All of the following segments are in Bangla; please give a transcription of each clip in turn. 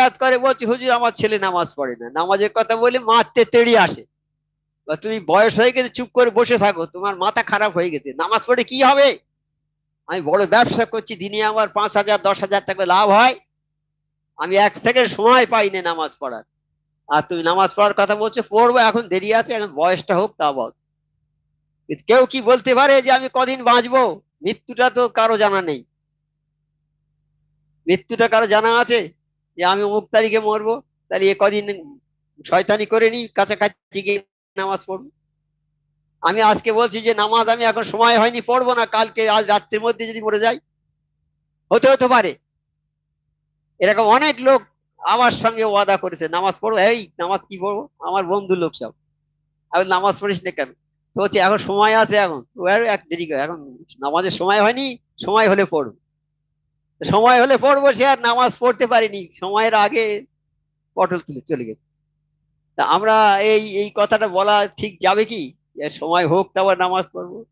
সাক্ষাৎ করে, বলছি, হুজুর, আমার ছেলে নামাজ পড়ে না। নামাজের কথা বলে মারতে তেড়ি আসে। বা তুমি বয়স হয়ে গেছে, চুপ করে বসে থাকো, তোমার মাথা খারাপ হয়ে গেছে, নামাজ পড়ে কি হবে? আমি বড় ব্যবসা করছি, দিনে আমার পাঁচ হাজার, দশ হাজার টাকা লাভ হয়। আমি এক সেকেন্ড সময় পাই না নামাজ পড়ার। আর তুমি নামাজ পড়ার কথা বলছো, পড়ব, এখন দেরি আছে, এখন বয়সটা হোক তা বল। কেউ কি বলতে পারে যে আমি কদিন বাঁচবো? মৃত্যুটা তো কারও জানা নেই। মৃত্যুটা কারও জানা আছে? যে আমি অমুক তারিখে মরবো, তাহলে এ কদিন শয়তানি করে নি কাছাকাছি গিয়ে নামাজ পড়ব। আমি আজকে বলছি যে নামাজ আমি এখন সময় হয়নি, পড়ব না, কালকে আজ রাত্রির মধ্যে যদি মরে যাই। হতে হতে পারে। এরকম অনেক লোক আমার সঙ্গে ওয়াদা করেছে, নামাজ পড়ব এই নামাজ কি পড়ব? আমার বন্ধু লোক সব। আমি নামাজ পড়িস না কেন? তো হচ্ছে এখন সময় আছে এখন। এক দেরি এখন নামাজের সময় হয়নি, সময় হলে পড়ব। সময় হলে পড়ব, সে আর নামাজ পড়তে পারিনি। সময়ের আগে পটল তুলে চলে গেছে। তা আমরা এই এই কথাটা বলা ঠিক যাবে কি? যে সময় হোক তারপর নামাজ পড়ব।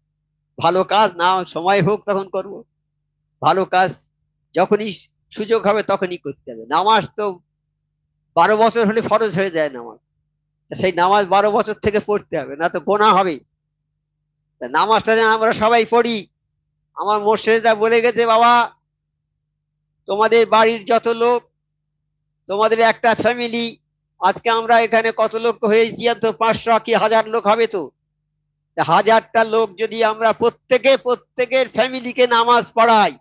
ভালো কাজ না সময় হোক তখন করব। ভালো কাজ যখনই সুযোগ হবে তখনই করতে হবে। নামাজ তো বারো বছর হলে ফরজ হয়ে যায় নামাজ। সেই নামাজ বারো বছর থেকে পড়তে হবে, না তো গোনা হবে। নামাজটা যেন আমরা সবাই পড়ি। আমার মোর্শেদরা বলে গেছে, বাবা তোমাদের বাড়ির যত লোক, তোমাদের একটা ফ্যামিলি আজকে আমরা এখানে কত লোক হয়েছি? তো পাঁচশো কি হাজার লোক হবে তো? হাজারটা লোক যদি আমরা প্রত্যেকে, প্রত্যেকের ফ্যামিলিকে নামাজ পড়াই,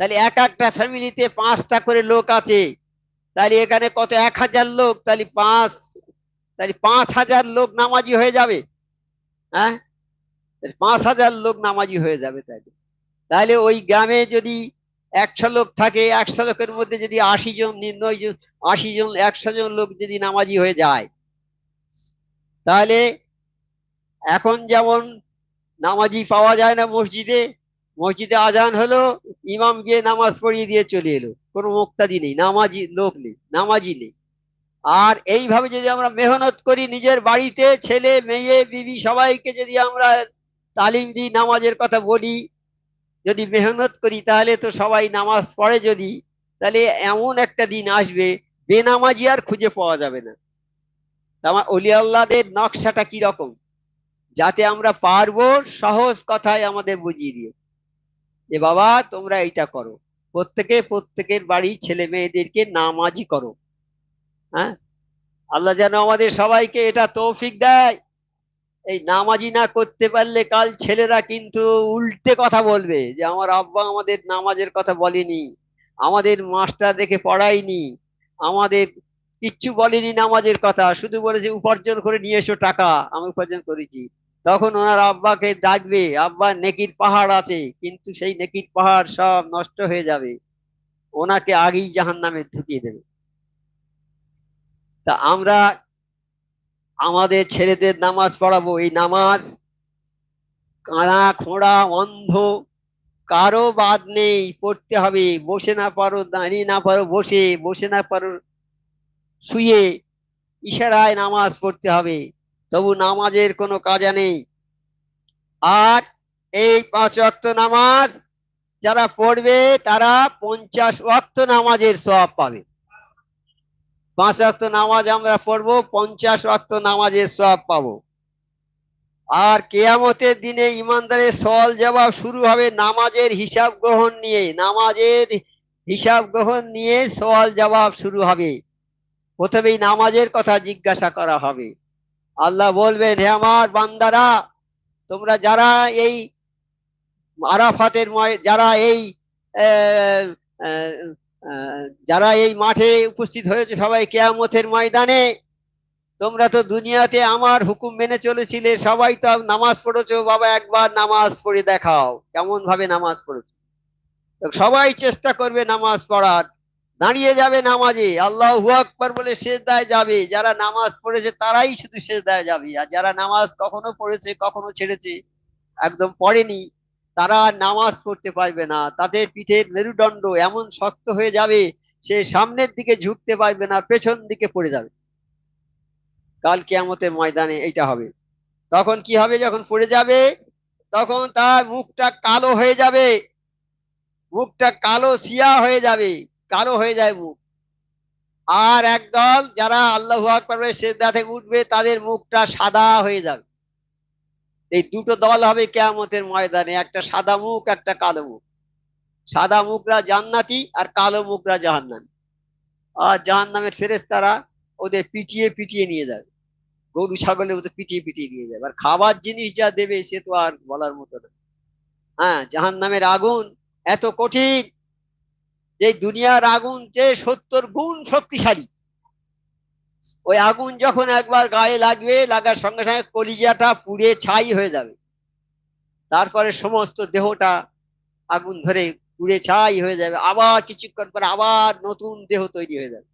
তাহলে এক একটা ফ্যামিলিতে পাঁচটা করে লোক আছে। তাহলে এখানে কত? এক হাজার লোক, তাহলে পাঁচ তাহলে পাঁচ হাজার লোক নামাজি হয়ে যাবে। হ্যাঁ? পাঁচ হাজার লোক নামাজি হয়ে যাবে তাহলে। তাহলে ওই গ্রামে যদি একশো লোক থাকে একশো লোকের মধ্যে যদি আশি জন, নির্ণয় জন, আশি জন, একশো জন লোক যদি নামাজি হয়ে যায়, তাহলে এখন যেমন নামাজি পাওয়া যায় না মসজিদে মসজিদে আজান হলো, ইমাম গিয়ে নামাজ পড়িয়ে দিয়ে চলে এলো। কোনো মুক্তাদি নেই, নামাজি লোক নেই, নামাজি নেই। আর এইভাবে যদি আমরা মেহনত করি নিজের বাড়িতে, ছেলে, মেয়ে, বিবি সবাইকে যদি আমরা তালিম দিই, নামাজের কথা বলি যদি মেহনত করি, তাহলে তো সবাই নামাজ পড়ে যদি, তাহলে এমন একটা দিন আসবে, বেনামাজি আর খুঁজে পাওয়া যাবে না। আমার অলি আল্লাহদের নকশাটা কি রকম? যাতে আমরা পারব সহজ কথায় আমাদের বুঝিয়ে দিয়ে। যে বাবা, তোমরা এইটা করো। প্রত্যেকে, প্রত্যেকের বাড়ি ছেলে মেয়েদেরকে নামাজি করো। হ্যাঁ? আল্লাহ যেন আমাদের সবাইকে এটা তৌফিক দেয়। এই নামাজি না করতে পারলে কাল ছেলেরা কিন্তু উল্টে কথা বলবে যে আমার আব্বা আমাদের নামাজের কথা বলেনি, আমাদের মাস্টার দেখে পড়ায়নি, আমাদের কিচ্ছু বলেনি নামাজের কথা, শুধু বলেছে উপার্জন করে নিয়ে এসো টাকা, আমি উপার্জন করেছি। তখন ওনার আব্বাকে ডাকবে, আব্বা নেকির পাহাড় আছে, কিন্তু সেই নেকির পাহাড় সব নষ্ট হয়ে যাবে, ওনাকে আগেই জাহান নামে ঢুকিয়ে দেবে। তা আমরা আমাদের ছেলেদের নামাজ পড়াবো। এই নামাজ কাঁড়া, খোঁড়া, অন্ধ, কারও বাদ নেই, পড়তে হবে। বসে না পারো, দাঁড়িয়ে না পারো, বসে বসে না পারো, শুয়ে ইশারায় নামাজ পড়তে হবে। তবু নামাজের কোনো কাজা নেই। আর এই পাঁচ ওয়াক্ত নামাজ যারা পড়বে, তারা পঞ্চাশ ওয়াক্ত নামাজের সব পাবে। পাঁচ ওয়াক্ত নামাজ আমরা পড়ব, পঞ্চাশ ওয়াক্ত নামাজের সব পাবো। আর কেয়ামতের দিনে ইমানদারের সওয়াল জবাব শুরু হবে নামাজের হিসাব গ্রহণ নিয়ে। নামাজের হিসাব গ্রহণ নিয়ে সওয়াল জবাব শুরু হবে। প্রথমেই নামাজের কথা জিজ্ঞাসা করা হবে। আল্লাহ বলবেন, হে আমার বান্দারা, তোমরা যারা এই আরাফাতের ময়- যারা এই যারা এই মাঠে উপস্থিত হয়েছে সবাই কেয়ামতের ময়দানে, তোমরা তো দুনিয়াতে আমার হুকুম মেনে চলেছিলে, সবাই তো নামাজ পড়েছো, বাবা একবার নামাজ পড়ে দেখাও কেমন ভাবে নামাজ পড়েছো? সবাই চেষ্টা করবে নামাজ পড়ার, দাঁড়িয়ে যাবে নামাজে, আল্লাহ আকবর বলে সেজদায় যাবে, যারা নামাজ পড়েছে তারাই শুধু সেজদায় যাবে, আর যারা নামাজ কখনো পড়েছে, কখনো ছেড়েছে, একদম পড়েনি তারা নামাজ পড়তে পারবে না। তাদের পিঠের মেরুদণ্ড এমন শক্ত হয়ে যাবে, সে সামনের দিকে ঝুঁকতে পারবে না, পেছন দিকে পড়ে যাবে। কাল কেয়ামতের ময়দানে এইটা হবে। তখন কি হবে যখন পড়ে যাবে? তখন তার মুখটা কালো হয়ে যাবে। মুখটা কালো সিয়া হয়ে যাবে। কালো হয়ে যায় মুখ। আর একদল যারা আল্লাহ আকবর সেজদা থেকে উঠবে, তাদের মুখটা সাদা হয়ে যাবে। এই দুটো দল হবে কেয়ামতের ময়দানে, একটা সাদা মুখ, একটা কালো মুখ। সাদা মুখরা জান্নাতি আর কালো মুখরা জাহান্নামী। আর জাহান্নামের ফেরেশতারা ওদের পিটিয়ে পিটিয়ে নিয়ে যাবে। গরু ছাগলে ওদের পিটিয়ে পিটিয়ে নিয়ে যাবে। আর খাবার জিনিস যা দেবে সে তো আর বলার মতো না। হ্যাঁ জাহান্নামের আগুন এত কঠিন। যে দুনিয়ার আগুন যে সত্তর গুণ শক্তিশালী। ওই আগুন যখন একবার গায়ে লাগবে, লাগার সঙ্গে সঙ্গে কলিজাটা পুড়ে ছাই হয়ে যাবে। তারপরে সমস্ত দেহটা আগুন ধরে পুড়ে ছাই হয়ে যাবে। আবার কিছুক্ষণ পরে আবার নতুন দেহ তৈরি হয়ে যাবে।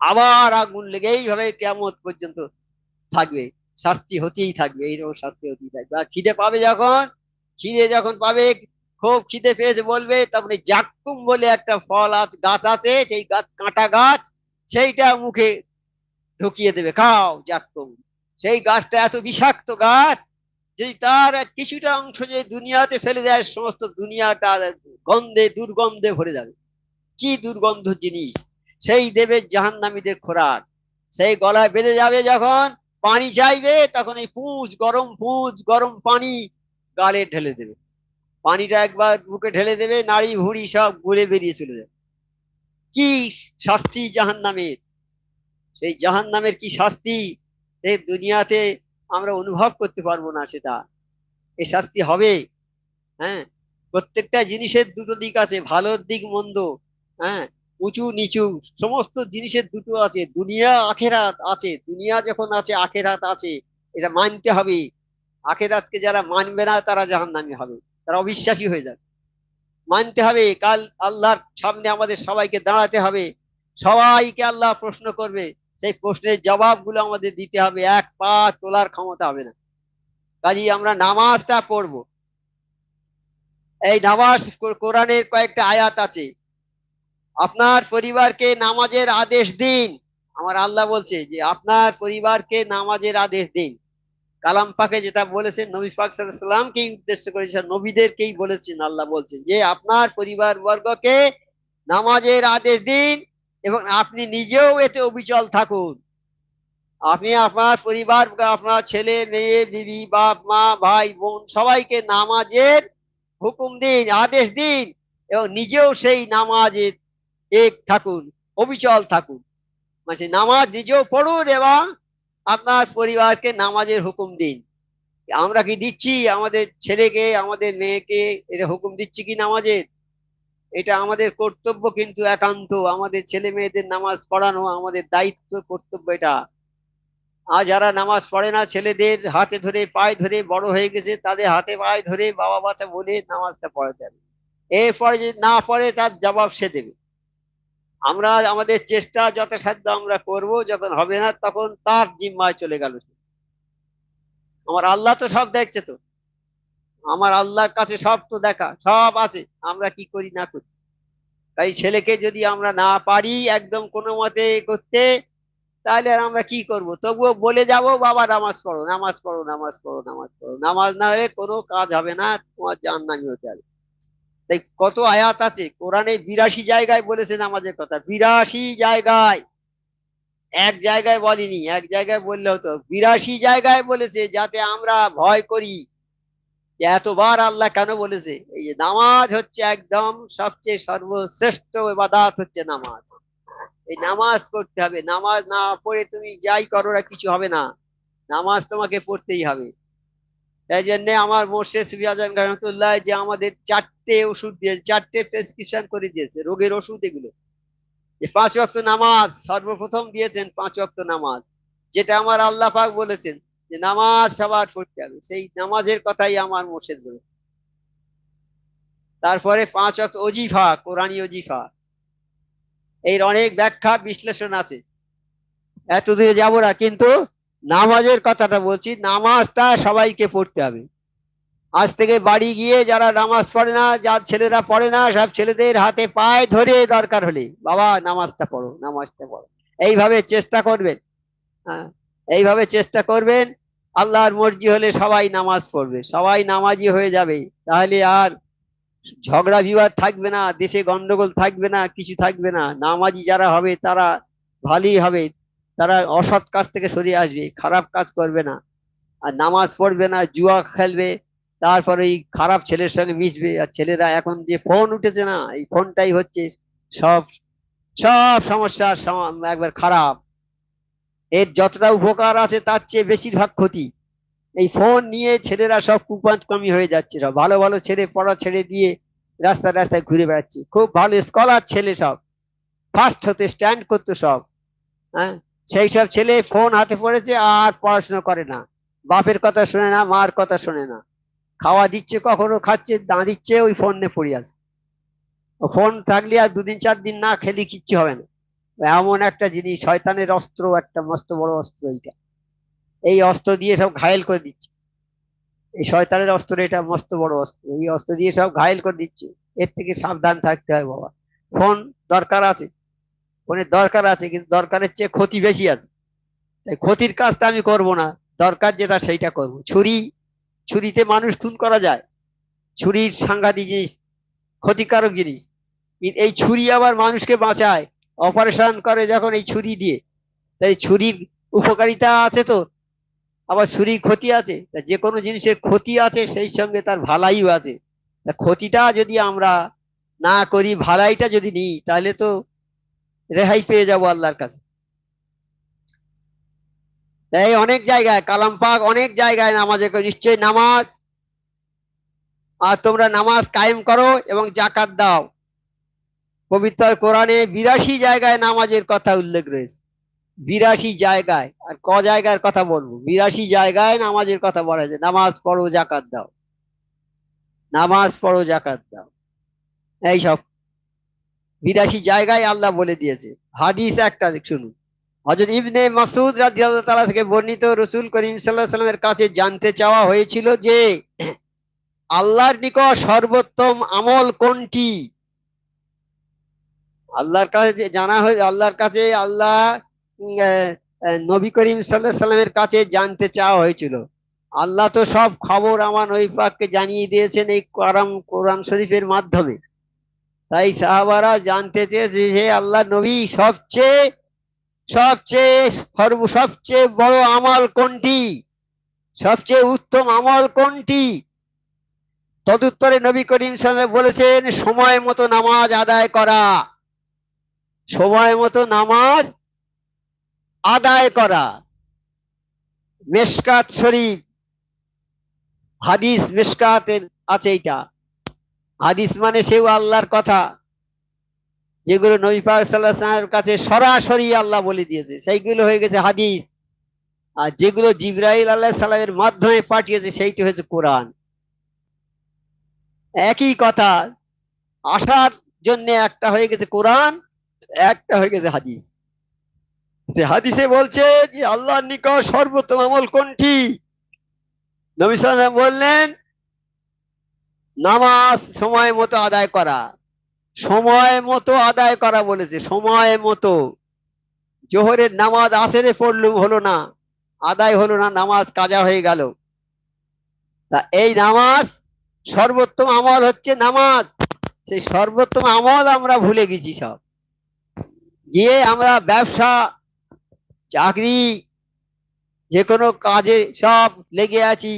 আবার আগুন লেগে এইভাবে কেমন পর্যন্ত থাকবে। শাস্তি হতেই থাকবে, এইরকম শাস্তি হতেই থাকবে। আর খিদে পাবে যখন, খিদে যখন পাবে, খুব খিদে পেয়েছে বলবে, তখন এই জাক্কুম বলে একটা ফল আছে, গাছ আছে, সেই গাছ, কাঁটা গাছ, সেইটা মুখে ঢুকিয়ে দেবে, খাও জাক্কুম সেই গাছটা এত বিষাক্ত গাছ, যদি তার কিছুটা অংশ যে দুনিয়াতে ফেলে দেয়, সমস্ত দুনিয়াটা গন্ধে, দুর্গন্ধে ভরে যাবে। কি দুর্গন্ধ জিনিস! সেই দেবে জাহান্নামীদের খোরাক। সেই গলায় বেঁধে যাবে যখন পানি চাইবে, তখন এই পুঁজ, গরম পুঁজ, গরম পানি গালে ঢেলে দেবে। পানিটা একবার বুকে ঢেলে দেবে নাড়ি ভুড়ি সব ঘুরে বেরিয়ে চলে যাবে। কি শাস্তি জাহান নামের সেই জাহান নামের কি শাস্তি? এই দুনিয়াতে আমরা অনুভব করতে পারব না সেটা। এই শাস্তি হবে। হ্যাঁ? প্রত্যেকটা জিনিসের দুটো দিক আছে, ভালোর দিক, মন্দ। হ্যাঁ? উঁচু, নিচু, সমস্ত জিনিসের দুটো আছে। দুনিয়া, আখেরাত আছে। দুনিয়া যখন আছে, আখেরাত আছে। এটা মানতে হবে। আখেরাতকে যারা মানবে না, তারা জাহান্নামী হবে। তারা অবিশ্বাসী হয়ে যাবে। মানতে হবে। কাল আল্লাহর সামনে আমাদের সবাইকে দাঁড়াতে হবে। সবাইকে আল্লাহ প্রশ্ন করবে। সেই প্রশ্নের জবাবগুলো আমাদের দিতে হবে। এক পা তোলার ক্ষমতা হবে না। কাজেই আমরা নামাজটা পড়ব। এই নামাজ কোরআনের কয়েকটা আয়াত আছে। আপনার পরিবারকে নামাজের আদেশ দিন। আমার আল্লাহ বলছে যে, আপনার পরিবারকে নামাজের আদেশ দিন। কালাম পাকে যেটা বলেছেন, নবী পাক সাল্লামকেই উদ্দেশ্য করেছেন, নবীদেরকেই বলেছেন আল্লাহ বলছেন যে, আপনার পরিবার বর্গকে নামাজের আদেশ দিন। এবং আপনি নিজেও এতে অবিচল থাকুন। আপনি আপনার পরিবার, আপনার ছেলে, মেয়ে, বিবি, বাপ, মা, ভাই, বোন সবাইকে নামাজের হুকুম দিন, আদেশ দিন এবং নিজেও সেই নামাজের এক থাকুন, অবিচল থাকুন। মানে নামাজ নিজেও পড়ুন এবং আপনার পরিবারকে নামাজের হুকুম দিন। আমরা কি দিচ্ছি? আমাদের ছেলেকে, আমাদের মেয়েকে এটা হুকুম দিচ্ছি কি নামাজের? এটা আমাদের কর্তব্য কিন্তু একান্ত। আমাদের ছেলে মেয়েদের নামাজ পড়ানো আমাদের দায়িত্ব, কর্তব্য এটা। আর যারা নামাজ পড়ে না, ছেলেদের হাতে ধরে, পায়ে ধরে বড় হয়ে গেছে, তাদের হাতে পায়ে ধরে বাবা বাচ্চা বলে নামাজটা পড়াতে হবে। এরপরে যদি না পড়ে, তার জবাব সে দেবে। আমরা, আমাদের চেষ্টা যথাসাধ্য আমরা করব, যখন হবে না, তখন তার জিম্মায় চলে গেল আমার আল্লাহ তো সব দেখছে তো। আমার আল্লাহর কাছে সব তো দেখা, সব আছে, আমরা কি করি না করি? তাই ছেলেকে যদি আমরা না পারি একদম কোনো মতে করতে, তাহলে আর আমরা কি করব? তবুও বলে যাব, বাবা, নামাজ পড়ো নামাজ পড়ো নামাজ পড়ো নামাজ পড়ো। নামাজ না হলে কোনো কাজ হবে না, তোমার জান্নামি হতে হবে। তাই কত আয়াত আছে, কোরআনে বিরাশি জায়গায় বলেছে নামাজের কথা, বিরাশি জায়গায়। এক জায়গায় বলিনি, এক জায়গায় বললে হতো বিরাশি জায়গায় বলেছে যাতে আমরা ভয় করি। এতবার আল্লাহ কেন বলেছে? এই যে নামাজ হচ্ছে একদম সবচেয়ে সর্বশ্রেষ্ঠ এবাদাত হচ্ছে নামাজ। এই নামাজ পড়তে হবে। নামাজ না পড়ে তুমি যাই করো না, কিছু হবে না। নামাজ তোমাকে পড়তেই হবে। এই জন্য আমার মোর্শেদ সুফি যে আমাদের চারটে ওষুধ দিয়েছে, চারটে প্রেসক্রিপশন করে দিয়েছে, রোগের ওষুধ এগুলো। যে পাঁচ ওয়াক্ত নামাজ, সর্বপ্রথম দিয়েছেন পাঁচ ওয়াক্ত নামাজ। যেটা আমার আল্লাহ পাক বলেছেন যে নামাজ সবার পড়তে হবে। সেই নামাজের কথাই আমার মোর্শেদ বলে। তারপরে পাঁচ ওয়াক্ত অজিফা কোরআনী অজিফা এর অনেক ব্যাখ্যা, বিশ্লেষণ আছে। এত দূরে যাব না, কিন্তু নামাজের কথাটা বলছি, নামাজটা সবাইকে পড়তে হবে। আজ থেকে বাড়ি গিয়ে যারা নামাজ পড়ে না, যার ছেলেরা পড়ে না, সব ছেলেদের হাতে পায়ে ধরে দরকার হলে, বাবা, নামাজটা পড়ো নামাজটা পড়ো। এইভাবে চেষ্টা করবেন। হ্যাঁ এইভাবে চেষ্টা করবেন আল্লাহর মর্জি হলে সবাই নামাজ পড়বে, সবাই নামাজি হয়ে যাবে। তাহলে আর ঝগড়া বিবাদ থাকবে না, দেশে গন্ডগোল থাকবে না, কিছু থাকবে না। নামাজি যারা হবে তারা ভালোই হবে, তারা অসৎ কাজ থেকে সরে আসবে, খারাপ কাজ করবে না। আর নামাজ পড়বে না, জুয়া খেলবে, তারপরে এই খারাপ ছেলের সঙ্গে মিশবে। আর ছেলেরা এখন যে ফোন উঠেছে না, এই ফোনটাই হচ্ছে সব সব সমস্যার সম- একবার খারাপ। এর যতটা উপকার আছে তার চেয়ে বেশিরভাগ ক্ষতি। এই ফোন নিয়ে ছেলেরা সব কুপান্তকামী হয়ে যাচ্ছে সব। ভালো ভালো ছেলে, পড়া ছেড়ে দিয়ে রাস্তায় রাস্তায় ঘুরে বেড়াচ্ছে। খুব ভালো স্কলার ছেলে সব। ফার্স্ট হতে স্ট্যান্ড করতো সব। হ্যাঁ? সেই সব ছেলে ফোন হাতে পড়েছে, আর পড়াশোনা করে না। বাপের কথা শোনে না, মার কথা শোনে না। খাওয়া দিচ্ছে কখনো, খাচ্ছে দা দিচ্ছে, ওই ফোন নিয়ে পড়ে আছে। ফোন থাকলে আর দুদিন চার দিন না খেলে কিচ্ছু হবে না। এমন একটা জিনিস, শয়তানের অস্ত্র, একটা মস্ত বড় অস্ত্র এইটা। এই অস্ত্র দিয়ে সব ঘায়েল করে দিচ্ছে। এই শয়তানের অস্ত্র এটা মস্ত বড় অস্ত্র। এই অস্ত্র দিয়ে সব ঘায়েল করে দিচ্ছে। এর থেকে সাবধান থাকতে হয় বাবা। ফোন দরকার আছে। ফোনের দরকার আছে, কিন্তু দরকারের চেয়ে ক্ষতি বেশি আছে। তাই ক্ষতির কাজটা আমি করব না। দরকার যেটা, সেইটা করব। ছুরি, ছুরিতে মানুষ খুন করা যায়। ছুরির সাংঘাতিক জিনিস, ক্ষতিকারক জিনিস। এই ছুরি আবার মানুষকে বাঁচায়। অপারেশন করে যখন এই ছুরি দিয়ে। তাই ছুরির উপকারিতা আছে তো? আবার ছুরির ক্ষতি আছে? তা যে কোনো জিনিসের ক্ষতি আছে, সেই সঙ্গে তার ভালাইও আছে। তা ক্ষতিটা যদি আমরা না করি, ভালাইটা যদি নিই, তাহলে তো রেহাই পেয়ে যাব আল্লাহর কাছে। এই অনেক জায়গায়, কালাম পাক অনেক জায়গায় নামাজে নিশ্চয়ই নামাজ। আর তোমরা নামাজ কায়েম করো এবং জাকাত দাও। পবিত্র কোরআনে বিরাশি জায়গায় নামাজের কথা উল্লেখ রয়েছে। বিরাশি জায়গায়, আর ক জায়গার কথা বলব? বিরাশি জায়গায় নামাজের কথা বলা যায় নামাজ পড়ো জাকাত দাও। নামাজ পড়ো জাকাত দাও। এইসব বিরাশি জায়গায় আল্লাহ বলে দিয়েছে। হাদিস একটা শুনুন। হজরত ইবনে মাসুদ রাদিয়াল্লাহু তাআলা থেকে বর্ণিত রসুল করিম সাল্লাল্লাহু সাল্লামের কাছে জানতে চাওয়া হয়েছিল যে, আল্লাহর নিকট সর্বোত্তম আমল কোনটি? আল্লাহর কাছে জানা হয়ে, আল্লাহর কাছে আল্লাহ নবী করিম সাল্লাল্লাহু সাল্লামের কাছে জানতে চাওয়া হয়েছিল। আল্লাহ তো সব খবর আমার নবী পাককে জানিয়ে দিয়েছেন এই কোরআন কোরআন শরীফের মাধ্যমে। তাই সাহাবারা জানতে চেয়েছে যে আল্লাহ নবী সবচেয়ে সবচেয়ে সর্ব, সবচেয়ে বড় আমল কোনটি? সবচেয়ে উত্তম আমল কোনটি? তদুত্তরে নবী করিম সাল্লাল্লাহু বলেছেন, সময় মতো নামাজ আদায় করা। সময় মতো নামাজ আদায় করা। মেশকাত শরীফ, হাদিস মেশকাতের আছে এইটা। হাদিস মানে সেও আল্লাহর কথা, যেগুলো নবী কাছে সরাসরি আল্লাহ বলে দিয়েছে। সেইগুলো হয়ে গেছে হাদিস। আর যেগুলো জিব্রাইল আল্লাহ সাল্লামের মাধ্যমে পাঠিয়েছে, সেইটি হয়েছে কোরআন। একই কথা, আসার জন্য একটা হয়ে গেছে কোরআন একটা হয়ে গেছে হাদিস। যে হাদিসে বলছে যে, আল্লাহর নিকট সর্বোত্তম আমল কোনটি? নবী বললেন, নামাজ সময় মতো আদায় করা। সময় মতো আদায় করা বলেছে, সময় মতো। জোহরের নামাজ আসেরে পড়লুম হলো না, আদায় হলো না, নামাজ কাজা হয়ে গেল। তা এই নামাজ সর্বোত্তম আমল হচ্ছে নামাজ। সেই সর্বোত্তম আমল আমরা ভুলে গেছি সব। গিয়ে আমরা ব্যবসা, চাকরি যে কোনো কাজে সব লেগে আছি।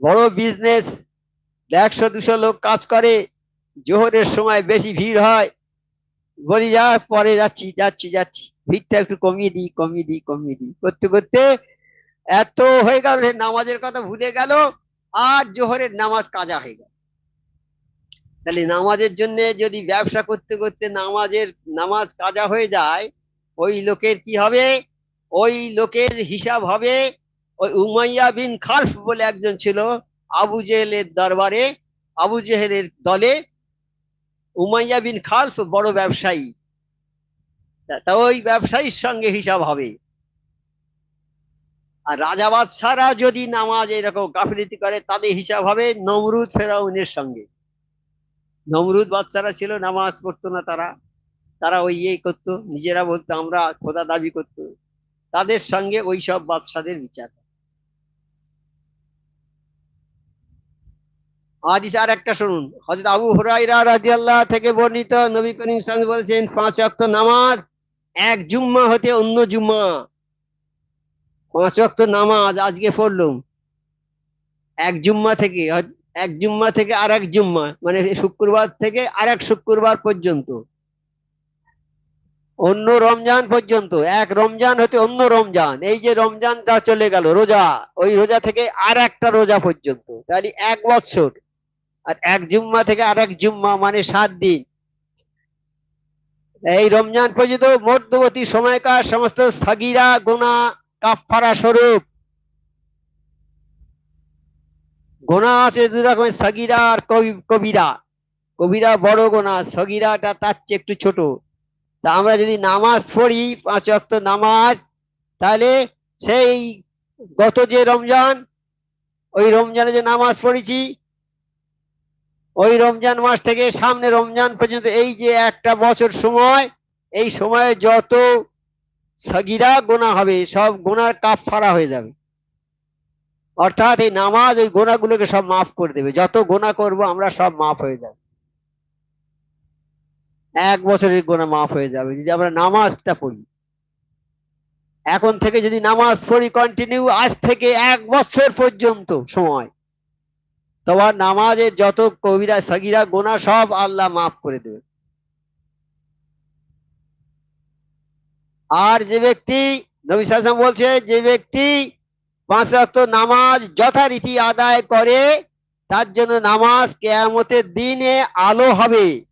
বড় বিজনেস একশো, দুশো লোক কাজ করে, জোহরের সময় বেশি ভিড় হয়। বলি, যা, পরে যাচ্ছি যাচ্ছি যাচ্ছি। ভিড়টা একটু কমিয়ে দিই কমিয়ে দিই কমিয়ে দিই। করতে করতে এত হয়ে গেল নামাজের কথা ভুলে গেল, আর জোহরের নামাজ কাজা হয়ে গেল। তাহলে নামাজের জন্য যদি ব্যবসা করতে করতে নামাজের, নামাজ কাজা হয়ে যায়, ওই লোকের কি হবে? ওই লোকের হিসাব হবে, ওই উমাইয়া বিন খালফ বলে একজন ছিল আবু জেহেলের দরবারে, আবু জেহেলের দলে। উমাইয়া বিন খালফ বড় ব্যবসায়ী। তা- ওই ব্যবসায়ীর সঙ্গে হিসাব হবে। আর রাজা বাদশারা যদি নামাজ এরকম গাফিলতি করে, তাদের হিসাব হবে নমরুদ ফেরাউনের সঙ্গে। নমরুদ বাচ্চারা ছিল, নামাজ পড়তো না তারা। তারা ওই ইয়ে করতো, নিজেরা বলতো, আমরা খোদা দাবি করতো। তাদের সঙ্গে ওই সব বাদশাদের বিচার। হাদিস আর একটা শুনুন। হযরত আবু হুরাইরা রাদিয়াল্লাহু থেকে বর্ণিত নবী করিম সাল্লাল্লাহু বলেছেন, পাঁচ ওয়াক্ত নামাজ, এক জুম্মা হতে অন্য জুম্মা। পাঁচ ওয়াক্ত নামাজ আজকে পড়লুম। এক জুম্মা থেকে এক জুম্মা থেকে আর এক জুম্মা মানে শুক্রবার থেকে আর এক শুক্রবার পর্যন্ত। অন্য রমজান পর্যন্ত, এক রমজান হতে অন্য রমজান, এই যে রমজানটা চলে গেল, রোজা, ওই রোজা থেকে আর একটা রোজা পর্যন্ত, তাহলে এক বছর। আর এক জুম্মা থেকে আর এক জুম্মা মানে সাত দিন। এই রমজান পর্যন্ত মধ্যবর্তী সময়কার সমস্ত সাগিরা গোনা কাফারা স্বরূপ গোনা আছে দু রকমের, সগিরা আর কবি- কবিরা। কবিরা বড় গোনা, সগিরাটা তার চেয়ে একটু ছোট। তা আমরা যদি নামাজ পড়ি, পাঁচ ওয়াক্ত নামাজ, তাহলে সেই গত যে রমজান, ওই রমজানে যে নামাজ পড়েছি, ওই রমজান মাস থেকে সামনে রমজান পর্যন্ত এই যে একটা বছর সময়, এই সময়ে যত সগিরা গোনা হবে, সব গোনার কাপ ফারা হয়ে যাবে। অর্থাৎ এই নামাজ, ওই গোনাগুলোকে সব মাফ করে দেবে। যত গোনা করব, আমরা সব মাফ হয়ে যাবে। এক বছরের গোনা মাফ হয়ে যাবে। যদি আমরা নামাজটা পড়ি, এখন থেকে যদি নামাজ পড়ি কন্টিনিউ আজ থেকে এক বছর পর্যন্ত সময় তোমার নামাজের যত কবিরা, সগিরা, গোনা সব আল্লাহ মাফ করে দেবে। আর যে ব্যক্তি, নবী বলছে, যে ব্যক্তি পাঁচ ওয়াক্ত নামাজ যথারীতি আদায় করে, তার জন্য নামাজ কেয়ামতের দিনে আলো হবে।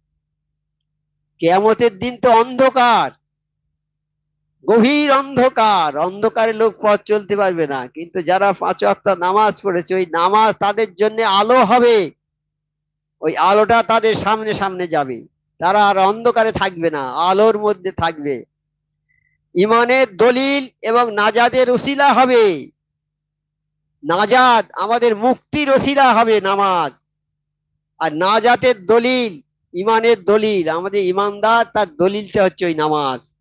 কেয়ামতের দিন তো অন্ধকার, গভীর অন্ধকার। অন্ধকারে লোক পথ চলতে পারবে না। কিন্তু যারা পাঁচ ওয়াক্ত নামাজ পড়েছে, ওই নামাজ তাদের জন্য আলো হবে। ওই আলোটা তাদের সামনে সামনে যাবে। তারা আর অন্ধকারে থাকবে না, আলোর মধ্যে থাকবে। ইমানের দলিল এবং নাজাদের উসিলা হবে। নাজাদ, আমাদের মুক্তির ওসিলা হবে নামাজ। আর নাজাতের দলিল, ইমানের দলিল, আমাদের ইমানদার, তার দলিলটা হচ্ছে ওই নামাজ।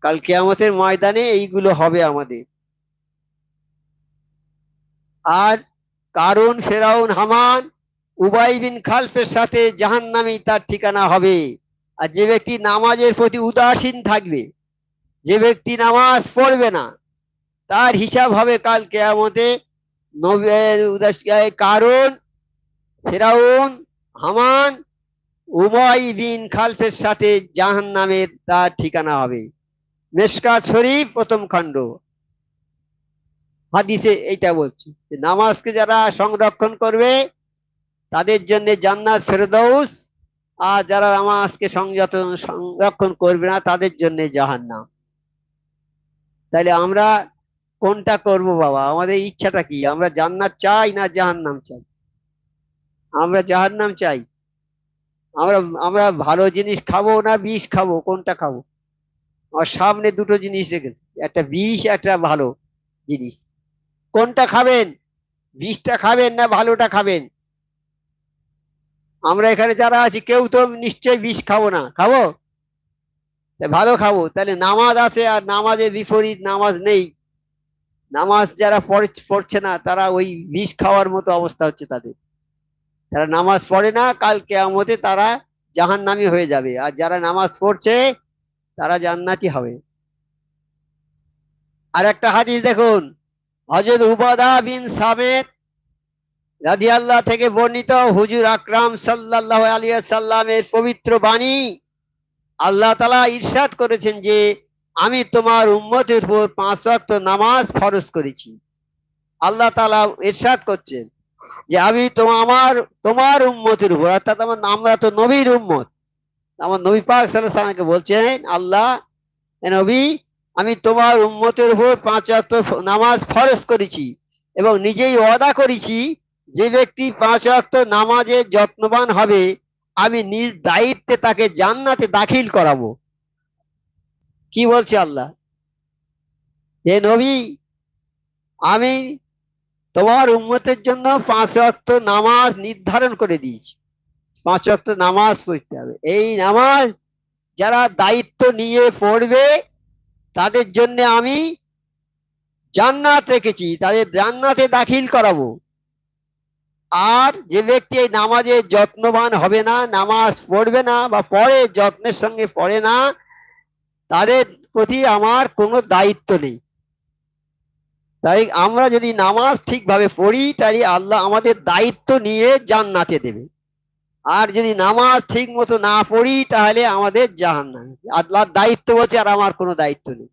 কাল কেয়ামতের ময়দানে এইগুলো হবে আমাদের। আর কারণ ফেরাউন, হামান, উবাই বিন খালফের সাথে জাহান নামেই তার ঠিকানা হবে। আর যে ব্যক্তি নামাজের প্রতি উদাসীন থাকবে, যে ব্যক্তি নামাজ পড়বে না তার হিসাব হবে কাল কেয়ামতে। কারণ ফেরাউন, হামান উবাই বিন খালফের সাথে জাহান নামের তার ঠিকানা হবে। মেশকাত শরীফ, প্রথম খণ্ড। হাদিসে এইটা বলছি নামাজকে যারা সংরক্ষণ করবে, তাদের জন্য জান্নাত ফেরদৌস আর যারা নামাজকে সংযত, সংরক্ষণ করবে না, তাদের জন্য জাহান্নাম। তাহলে আমরা কোনটা করব বাবা? আমাদের ইচ্ছাটা কি? আমরা জান্নাত চাই না জাহান্নাম চাই? আমরা জাহান্নাম চাই? আমরা আমরা ভালো জিনিস খাব না বিষ খাব? কোনটা খাব? আমার সামনে দুটো জিনিস রেখেছে। একটা বিষ, একটা ভালো জিনিস। কোনটা খাবেন? বিষটা খাবেন না ভালোটা খাবেন? আমরা এখানে যারা আছি, কেউ তো নিশ্চয়ই বিষ খাব না। খাব? ভালো খাব। তাহলে নামাজ আছে আর নামাজের বিপরীত নামাজ নেই। নামাজ যারা পড়ছে না, তারা ওই বিষ খাওয়ার মতো অবস্থা হচ্ছে তাদের। তারা নামাজ পড়ে না, কাল কেয়ামতে তারা জাহান্নামী হয়ে যাবে। আর যারা নামাজ পড়ছে, তারা জান্নাতি হবে। আর একটা হাদিস দেখুন। হজরত উবাদা বিন সামেদ রাদিয়াল্লাহ থেকে বর্ণিত হুজুর আকরাম সাল্লাল্লাহু আলাইহি সাল্লামের পবিত্র বাণী। আল্লাহ তালা ইরশাদ করেছেন যে আমি তোমার উম্মতের উপর পাঁচ ওয়াক্ত নামাজ ফরজ করেছি। আল্লাহ তালা ইরশাদ করছেন যে আমি তোমার আমার, তোমার উম্মতের উপর, অর্থাৎ আমার আমরা তো নবীর উম্মত। আমার নবী পাক সাল্লামকে বলছেন, আল্লাহ নবী, আমি তোমার উম্মতের উপর পাঁচ ওয়াক্ত নামাজ ফরজ করেছি এবং নিজেই ওয়াদা করেছি যে ব্যক্তি পাঁচ ওয়াক্ত নামাজের যত্নবান হবে, আমি নিজ দায়িত্বে তাকে জান্নাতে দাখিল করাবো। কি বলছে আল্লাহ? হে নবী, আমি তোমার উম্মতের জন্য পাঁচ ওয়াক্ত নামাজ নির্ধারণ করে দিয়েছি। পাঁচ ওয়াক্ত নামাজ পড়তে হবে। এই নামাজ যারা দায়িত্ব নিয়ে পড়বে, তাদের জন্য আমি জান্নাত রেখেছি, তাদের জান্নাতে দাখিল করাবো। আর যে ব্যক্তি এই নামাজের যত্নবান হবে না, নামাজ পড়বে না বা পড়ে যত্নের সঙ্গে পড়ে না তাদের প্রতি আমার কোনো দায়িত্ব নেই। তাই আমরা যদি নামাজ ঠিকভাবে পড়ি তাই আল্লাহ আমাদের দায়িত্ব নিয়ে জান্নাতে দেবে। আর যদি নামাজ ঠিক মতো না পড়ি, তাহলে আমাদের জাহান্নামে। আল্লাহর দায়িত্ব বলছে আর আমার কোনো দায়িত্ব নেই।